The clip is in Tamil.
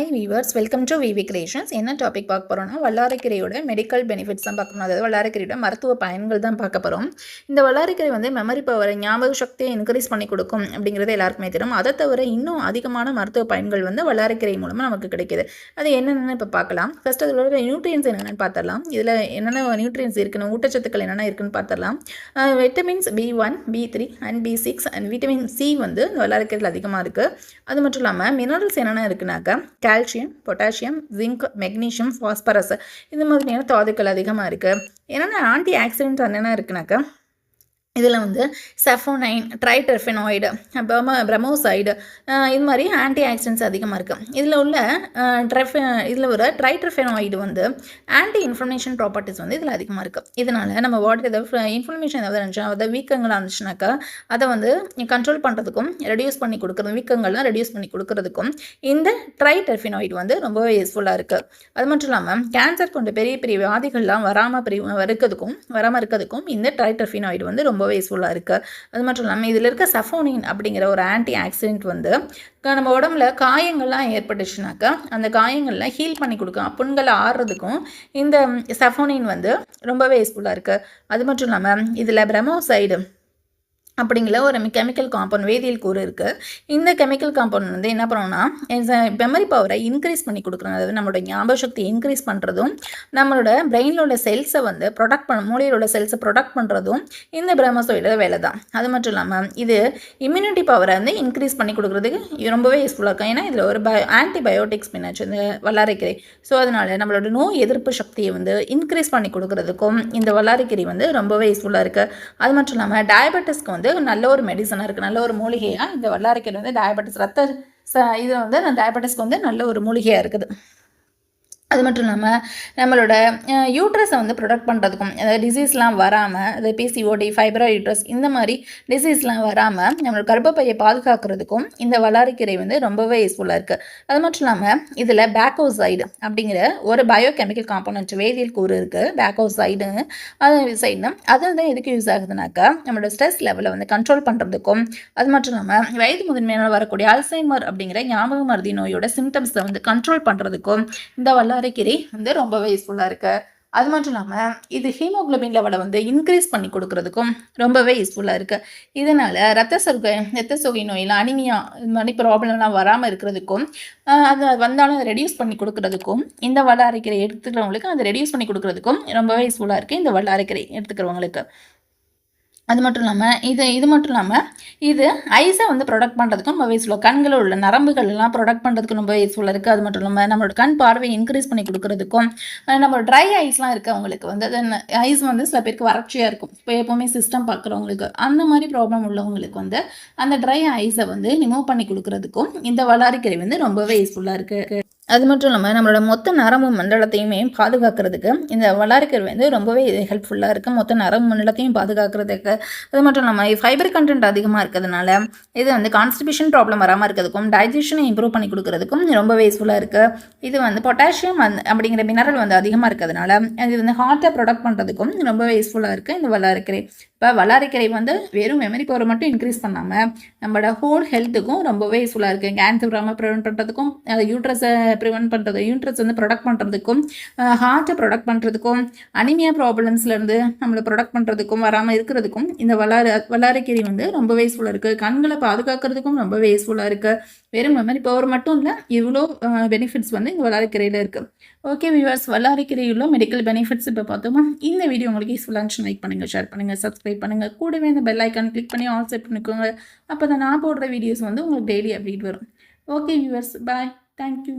Hi viewers welcome to V V creations என்ன டாபிக் பார்க்க போகிறோம்னா வல்லாரைக்கீரையோட மெடிக்கல் பெனிஃபிட்ஸ் தான் பார்க்கணும் அதாவது வல்லாரைக்கீரையோட மருத்துவ பயன்கள் தான் பார்க்க போகிறோம் இந்த வல்லாரைக்கீரை வந்து மெமரி பவரை ஞாபக சக்தியை இன்க்ரீஸ் பண்ணி கொடுக்கும் அப்படிங்கிறது எல்லாருக்குமே தெரியும். அதை தவிர இன்னும் அதிகமான மருத்துவ பயன்கள் வந்து வல்லாரைக்கீரை மூலமாக நமக்கு கிடைக்கிது. அது என்னென்னு இப்போ பார்க்கலாம். ஃபஸ்ட் உள்ள நியூட்ரியன்ஸ் என்னென்னு பார்த்துடலாம். இதில் என்னென்ன நியூட்ரியன்ஸ் இருக்குன்னு ஊட்டச்சத்துக்கள் என்னென்ன இருக்குன்னு பார்த்துடலாம். Vitamins B one B three and B six and vitamin C வந்து இந்த அதிகமாக இருக்குது அது மட்டும் இல்லாமல் மினரல்ஸ் என்னென்ன இருக்குனாக்கா calcium potassium zinc magnesium phosphorus இந்த மாதிரியான தாதுக்கள் அதிகமாக இருக்குது என்னென்ன ஆன்டி ஆக்சிடென்ட் என்னென்ன இருக்குனாக்கா இதில் வந்து செஃபோனைன் ட்ரைடெர்ஃபினாய்டு பிரமோ பிரமோசைடு இது மாதிரி ஆன்டி ஆக்சிடென்ட்ஸ் அதிகமாக இருக்குது இதில் உள்ள ட்ரெஃப இதில் ஒரு ட்ரைட்ரஃபெனாய்டு வந்து ஆன்டி இன்ஃபர்மேஷன் ப்ராப்பர்ட்டிஸ் வந்து இதில் அதிகமாக இருக்குது இதனால் நம்ம பாடி ஏதாவது இன்ஃபர்மேஷன் ஏதாவது இருந்துச்சுன்னா அதாவது வீக்கங்களாக இருந்துச்சுனாக்கா அதை வந்து கண்ட்ரோல் பண்ணுறதுக்கும் ரெடியூஸ் பண்ணி கொடுக்குறது வீக்கங்கள்லாம் ரெடியூஸ் பண்ணி கொடுக்குறதுக்கும் இந்த ட்ரைடெர்ஃபினாய்டு வந்து ரொம்பவே யூஸ்ஃபுல்லாக இருக்குது அது மட்டும் இல்லாமல் கேன்சர் கொண்ட பெரிய பெரிய வியாதிகள்லாம் வராமல் பெரிய இருக்கிறதுக்கும் வராமல் இருக்கிறதுக்கும் இந்த ட்ரைடெர்ஃபினாய்டு வந்து ரொம்ப ரொம்பவே யூஸ்ஃபுல்லாக இருக்குது அது மட்டும் இல்லாமல் இதில் இருக்க சஃபோனின் அப்படிங்கிற ஒரு ஆன்டி ஆக்சிடென்ட் வந்து நம்ம உடம்புல காயங்கள்லாம் ஏற்பட்டுச்சுனாக்கா அந்த காயங்கள்லாம் ஹீல் பண்ணி கொடுக்கும். புண்களை ஆடுறதுக்கும் இந்த சஃபோனின் வந்து ரொம்பவே யூஸ்ஃபுல்லாக இருக்குது அது மட்டும் இல்லாமல் இதில் பிரமோசைடு அப்படிங்கிற ஒரு கெமிக்கல் காம்பவுண்ட் வேதியியல் கூறு இருக்குது இந்த கெமிக்கல் காம்பவுண்ட் வந்து என்ன பண்ணோம்னா மெமரி பவரை இன்க்ரீஸ் பண்ணி கொடுக்குறோம் அதாவது நம்மளோட ஞாபக சக்தி இன்க்ரீஸ் பண்ணுறதும் நம்மளோட பிரெயினில் உள்ள செல்ஸை வந்து ப்ரொடக்ட் பண்ண மூலையில் உள்ள செல்ஸை ப்ரொடக்ட் பண்ணுறதும் இந்த பிரம்மசோயிட வேலை தான் அது மட்டும் இல்லாமல் இது இம்யூனிட்டி பவரை வந்து இன்க்ரீஸ் பண்ணி கொடுக்குறதுக்கு ரொம்பவே யூஸ்ஃபுல்லாக இருக்கும். ஏன்னா இதில் ஒரு பயோ ஆன்டிபயோட்டிக்ஸ் பின்னாச்சு இந்த வல்லாரைக்கீரை ஸோ அதனால் நம்மளோட நோய் எதிர்ப்பு சக்தியை வந்து இன்க்ரீஸ் பண்ணி கொடுக்குறதுக்கும் இந்த வல்லாரைக்கீரை வந்து ரொம்பவே யூஸ்ஃபுல்லாக இருக்குது அது மட்டும் இல்லாமல் டயபெட்டிஸ்க்கு வந்து நல்ல ஒரு மெடிசனாக இருக்குது நல்ல ஒரு மூலிகையாக இந்த வல்லாரைக்கீரை வந்து டயபெட்டிஸ் ரத்த ச இது வந்து டயபெட்டிஸ்க்கு வந்து நல்ல ஒரு மூலிகையாக இருக்குது. அது மட்டும் இல்லாமல் நம்மளோட யூட்ரஸை வந்து ப்ரொடக்ட் பண்ணுறதுக்கும் அதாவது டிசீஸ்லாம் வராமல் அது பிசிஓடி ஃபைப்ரா யூட்ரஸ் இந்த மாதிரி டிசீஸ்லாம் வராமல் நம்மளோட கர்ப்பப்பையை பாதுகாக்கிறதுக்கும் இந்த வளாரிக்கீரை வந்து ரொம்பவே யூஸ்ஃபுல்லாக இருக்குது அது மட்டும் இல்லாமல் இதில் பேக்கோசைடு அப்படிங்கிற ஒரு பயோ கெமிக்கல் காம்பனண்ட் வேதியியல் கூறு இருக்குது பேக்கோசைடு அது சைடு அது வந்து எதுக்கு யூஸ் ஆகுதுனாக்கா நம்மளோட ஸ்ட்ரெஸ் லெவலை வந்து கண்ட்ரோல் பண்ணுறதுக்கும் அது மட்டும் இல்லாமல் வயது முதன்மையான வரக்கூடிய அல்சைமர் அப்படிங்கிற ஞாபக மருதி நோயோட சிம்டம்ஸை வந்து கண்ட்ரோல் பண்ணுறதுக்கும் இந்த வல்ல அரைக்கீரை வந்து ரொம்பவே யூஸ்ஃபுல்லாக இருக்குது அது மட்டும் இல்லாமல் இது ஹீமோக்ளோபின் லெவலை வந்து இன்க்ரீஸ் பண்ணி கொடுக்குறதுக்கும் ரொம்பவே யூஸ்ஃபுல்லாக இருக்குது இதனால் ரத்த சொர்க்கை ரத்த சொகை நோயில் அனிமியா இது மாதிரி ப்ராப்ளம்லாம் வராமல் இருக்கிறதுக்கும் அது வந்தாலும் அதை ரெடியூஸ் பண்ணி கொடுக்குறதுக்கும் இந்த வட அரைக்கீரை எடுத்துக்கிறவங்களுக்கு அதை ரெடியூஸ் பண்ணி கொடுக்குறதுக்கும் ரொம்பவே யூஸ்ஃபுல்லாக இருக்குது இந்த வட அரைக்கீரை எடுத்துக்கிறவங்களுக்கு. அது மட்டும் இல்லாமல் இது இது மட்டும் இல்லாமல் இது ஐஸை வந்து ப்ரொடக்ட் பண்ணுறதுக்கும் ரொம்ப யூஸ்ஃபுல்லாக கண்களில் உள்ள நரம்புகள்லாம் ப்ரொடக்ட் பண்ணுறதுக்கு ரொம்ப யூஸ்ஃபுல்லாக இருக்குது அது மட்டும் இல்லாமல் நம்மளோட கண் பார்வையை இன்க்ரீஸ் பண்ணி கொடுக்குறதுக்கும் நம்ம ட்ரை ஐஸ்லாம் இருக்குது அவங்களுக்கு வந்து தென் ஐஸ் வந்து சில பேருக்கு வறட்சியாக இருக்கும். இப்போ எப்போவுமே சிஸ்டம் பார்க்குறவங்களுக்கு அந்த மாதிரி ப்ராப்ளம் உள்ளவங்களுக்கு வந்து அந்த ட்ரை ஐஸை வந்து ரிமூவ் பண்ணி கொடுக்குறதுக்கும் இந்த வளாரிக்கரை வந்து ரொம்பவே யூஸ்ஃபுல்லாக இருக்குது அது மட்டும் இல்லாமல் நம்மளோட மொத்த நரம்பு மண்டலத்தையுமே பாதுகாக்கிறதுக்கு இந்த வளாரிக்கர் வந்து ரொம்பவே ஹெல்ப்ஃபுல்லாக இருக்குது மொத்த நரம்பு மண்டலத்தையும் பாதுகாக்கிறதுக்கு. அது மட்டும் இல்லாமல் ஃபைபர் கண்டென்ட் அதிகமாக இருக்கிறதுனால இது வந்து கான்ஸ்டிபியூஷன் ப்ராப்ளம் வராமல் இருக்கிறதுக்கும் டைஜஷனை இம்ப்ரூவ் பண்ணி கொடுக்கறதுக்கும் ரொம்பவே யூஸ்ஃபுல்லாக இருக்குது இது வந்து பொட்டாசியம் அந்த அப்படிங்கிற மினரல் வந்து அதிகமாக இருக்கிறதுனால இது வந்து ஹார்ட்டை ப்ரொடக்ட் பண்ணுறதுக்கும் ரொம்பவே யூஸ்ஃபுல்லாக இருக்குது இந்த வல்லாரிக்கரை இப்போ வல்லாரிக்கரை வந்து வெறும் மெமரி பவரை மட்டும் இன்க்ரீஸ் பண்ணாமல் நம்மளோட ஹோல் ஹெல்த்துக்கும் ரொம்பவே யூஸ்ஃபுல்லாக இருக்குது கேன்சர் வராமல் ப்ரிவென்ட் பண்ணுறதுக்கும் யூட்ரஸை ப்ரிவென்ட் பண்ணுறது யூட்ரஸ் வந்து ப்ரொடக்ட் பண்ணுறதுக்கும் ஹார்ட்டை ப்ரொடக்ட் பண்ணுறதுக்கும் அனிமியா ப்ராப்ளம்ஸ்லேருந்து நம்மளை ப்ரொடக்ட் பண்ணுறதுக்கும் வராமல் இருக்கிறதுக்கும் இந்த வல்லாறு வல்லாரைக்கீரை வந்து ரொம்பவே யூஸ்ஃபுல்லாக இருக்குது கண்களை பாதுகாக்கிறதுக்கும் ரொம்பவே யூஸ்ஃபுல்லாக இருக்குது வெறும் மெமரி பவர் மட்டும் இல்லை இவ்வளோ பெனிஃபிட்ஸ் வந்து இந்த வல்லாரைக்கீரையில் இருக்குது ஓகே வியூவர்ஸ் வல்லாரைக்கீரையுள்ள மெடிக்கல் பெனிஃபிட்ஸ் இப்போ பார்த்தோமா? இந்த வீடியோ உங்களுக்கு யூஸ்ஃபுல்லாக லைக் பண்ணுங்கள் ஷேர் பண்ணுங்கள் சப்ஸ்கிரைப் பண்ணுங்கள் கூடவே இந்த பெல் ஐக்கான் கிளிக் பண்ணி ஆல் செட் பண்ணிக்கோங்க. அப்போ தான் நான் போடுற வீடியோஸ் வந்து உங்களுக்கு டெய்லி அப்டேட் வரும். Okay viewers bye thank you